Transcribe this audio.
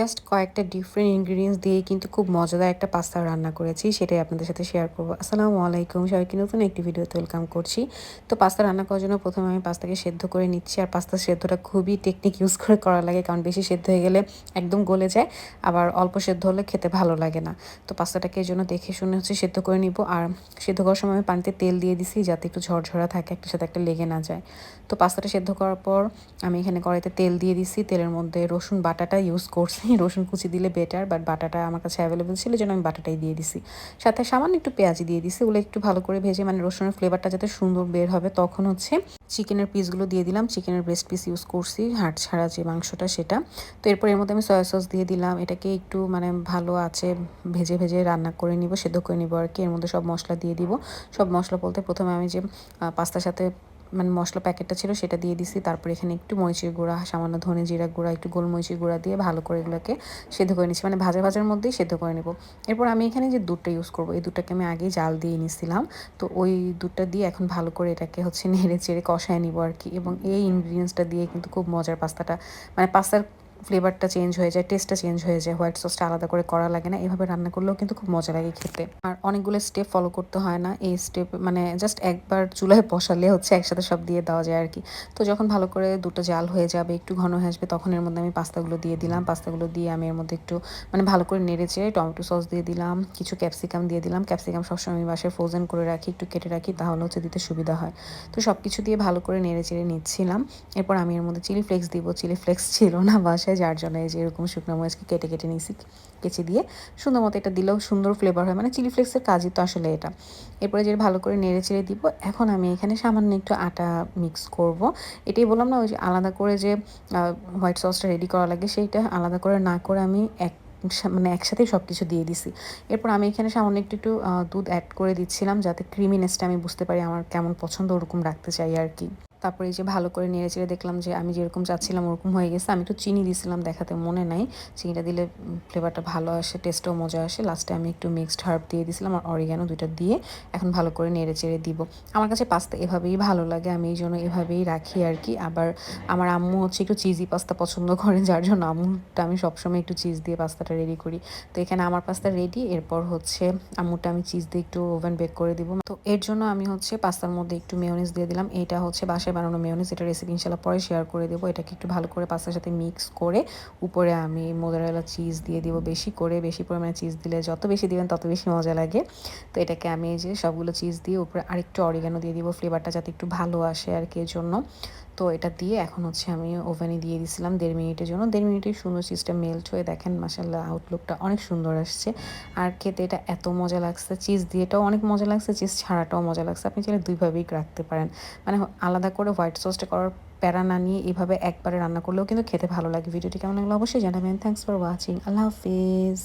Just কয়েকটা different ingredients দিয়ে কিন্তু খুব মজাদার একটা পাস্তা রান্না করেছি, সেটাই আপনাদের সাথে শেয়ার করব। আসসালামু আলাইকুম, সবাইকে নতুন একটি ভিডিওতে ওয়েলকাম করছি। তো পাস্তা রান্না করার জন্য প্রথমে আমি পাস্তাকে সেদ্ধ করে নিচ্ছি, আর পাস্তা সেদ্ধটা খুবই টেকনিক ইউজ করে করা লাগে, কারণ বেশি সেদ্ধ হয়ে গেলে একদম গলে যায়, আবার অল্প সেদ্ধ হলে খেতে ভালো লাগে না। তো পাস্তাটাকে এই জন্য দেখে শুনে হচ্ছে সেদ্ধ করে নিব, আর সেদ্ধ করার সময় আমি পানিতে তেল দিয়ে দিছি, যাতে একটু ঝরঝরা থাকে, একটা সাথে একটা লেগে না যায়। তো পাস্তাটা সেদ্ধ করার পর আমি এখানে কড়াইতে তেল দিয়ে দিছি, তেলের মধ্যে রসুন বাটাটা ইউজ করছি। রসুন কুচি দিলে বেটার বাট বাটাটা আমার কাছে অ্যাভেলেবেল ছিল যেন আমি বাটাটাই দিয়ে দিছি। সাথে সামান্য একটু পেঁয়াজি দিয়ে দিছি, ওগুলো একটু ভালো করে ভেজে মানে রসুনের ফ্লেভারটা যাতে সুন্দর বের হবে, তখন হচ্ছে চিকেনের পিসগুলো দিয়ে দিলাম। চিকেনের ব্রেস্ট পিস ইউজ করছি হাট ছাড়া যে মাংসটা সেটা। তো এরপর এর মধ্যে আমি সয়া সস দিয়ে দিলাম, এটাকে একটু মানে ভালো আছে ভেজে ভেজে রান্না করে নিব, সেদ্ধ করে নিব আর কি। এর মধ্যে সব মশলা দিয়ে দিব। সব মশলা বলতে প্রথমে আমি যে পাস্তার সাথে মানে মশলা প্যাকেটটা ছিল সেটা দিয়ে দিছি। তারপর এখানে একটু মরিচের গুঁড়া, সামান্য ধনে জিরা গুঁড়া, একটু গোলমরিচের গুঁড়া দিয়ে ভালো করে এগুলোকে সেদ্ধ করে নিচ্ছি। মানে ভাজা ভাজার মধ্যেই সেদ্ধ করে নেব। এরপর আমি এখানে যে দুধটা ইউজ করব, এই দুধটাকে আমি আগেই জাল দিয়ে নিছিলাম। তো ওই দুধটা দিয়ে এখন ভালো করে এটাকে হচ্ছে নেড়ে চেড়ে কষায় নিব আর কি। এবং এই ইনগ্রিডিয়েন্টসটা দিয়ে কিন্তু খুব মজার পাস্তাটা মানে পাস্তার ফ্লেভারটা চেঞ্জ হয়ে যায় টেস্টটা চেঞ্জ হয়ে যায় হোয়াইট সসটা আলাদা করে করা লাগে না। এভাবে রান্না করলেও কিন্তু খুব মজা লাগে খেতে। আর অনেকগুলো স্টেপ ফলো করতে হয় না। এই স্টেপ মানে জাস্ট একবার চুলায় বসালে হচ্ছে একসাথে সব দিয়ে দেওয়া যায় আর কি। তো যখন ভালো করে দুটো জাল হয়ে যাবে, একটু ঘন হয়ে আসবে, তখন এর মধ্যে আমি পাস্তাগুলো দিয়ে দিলাম। পাস্তাগুলো দিয়ে আমি এর মধ্যে একটু মানে ভালো করে নেড়ে চেড়ে টমেটো সস দিয়ে দিলাম, কিছু ক্যাপসিকাম দিয়ে দিলাম। ক্যাপসিকাম সবসময় আমি বাসায় ফ্রোজেন করে রাখি, একটু কেটে রাখি, তাহলে হচ্ছে দিতে সুবিধা হয়। তো সব কিছু দিয়ে ভালো করে নেড়ে চেড়ে নিচ্ছিলাম। এরপর আমি এর মধ্যে চিলি ফ্লেক্স দিব। চিলি ফ্লেক্স ছিল না বাসায় যার জন্য এই যে এরকম শুকনো মরিচকে কেটে কেটে নিয়েছি, কেচে দিয়ে সুন্দর মতো এটা দিলেও সুন্দর ফ্লেভার হয়। মানে চিলি ফ্লেক্সের কাজই তো আসলে এটা। এরপরে যে ভালো করে নেড়ে চেড়ে দিব, এখন আমি এখানে সামান্য একটু আটা মিক্স করব। এটাই বললাম না, ওই যে আলাদা করে যে হোয়াইট সসটা রেডি করা লাগে সেইটা আলাদা করে না করে আমি এক মানে একসাথেই সব কিছু দিয়ে দিছি। এরপর আমি এখানে সামান্য একটু একটু দুধ অ্যাড করে দিচ্ছিলাম, যাতে ক্রিমিনেসটা আমি বুঝতে পারি, আমার কেমন পছন্দ, ওরকম রাখতে চাই আর কি। তারপরে যে ভালো করে নেড়ে চেড়ে দেখলাম যে আমি যেরকম চাচ্ছিলাম ওরকম হয়ে গেছে। আমি একটু চিনি দিয়েছিলাম দেখাতে, মনে নাই। চিনিটা দিলে ফ্লেভারটা ভালো আসে টেস্টও মজা আসে। লাস্টে আমি একটু মিক্সড হার্ব দিয়ে দিয়েছিলাম আর অরিগানো দুইটা দিয়ে এখন ভালো করে নেড়ে চেড়ে দিব। আমার কাছে পাস্তা এভাবেই ভালো লাগে, আমি এই জন্য এভাবেই রাখি আর কি। আবার আমার আম্মু হচ্ছে একটু চিজি পাস্তা পছন্দ করে, যার জন্য আম্মুটা আমি সবসময় একটু চিজ দিয়ে পাস্তাটা রেডি করি। তো এখানে আমার পাস্তা রেডি এরপর হচ্ছে আম্মুটা আমি চিজ দিয়ে একটু ওভেন বেক করে দিব। তো এর জন্য আমি হচ্ছে পাস্তার মধ্যে একটু মেয়নিস দিয়ে দিলাম। এটা হচ্ছে বাসায় বাসায় বানানো মেয়নিস এটা রেসিপি ইনশাল্লাহ পরে শেয়ার করে দেবো। এটাকে একটু ভালো করে পাস্তার সাথে মিক্স করে উপরে আমি মোজারেলা চিজ দিয়ে দেবো বেশি করে। বেশি পরিমাণে চিজ দিলে যত বেশি দিবেন তত বেশি মজা লাগে। তো এটাকে আমি যে সবগুলো চিজ দিয়ে উপরে আরেকটু অরিগানো দিয়ে দিব ফ্লেভারটা যাতে একটু ভালো আসে আর কি এর জন্য তো এটা দিয়ে এখন হচ্ছে আমি ওভেনে দিয়ে দিয়েছিলাম দেড় মিনিটের জন্য। দেড় মিনিটেই সুন্দর চিজটা মেল্ট হয়ে দেখেন মাসাল্লাহ আউটলুকটা অনেক সুন্দর আসছে। আর খেতে এটা এত মজা লাগছে চিজ দিয়েটাও অনেক মজা লাগছে চিজ ছাড়াটাও মজা লাগছে। আপনি চাইলে দুইভাবেই রাখতে পারেন। মানে আলাদা করে হোয়াইট সসটা করার প্যারা না নিয়ে এভাবে একবারে রান্না করলেও কিন্তু খেতে ভালো লাগে। ভিডিওটি কেমন লাগল অবশ্যই জানাবেন। থ্যাংকস ফর ওয়াচিং আল্লাহ হাফিজ।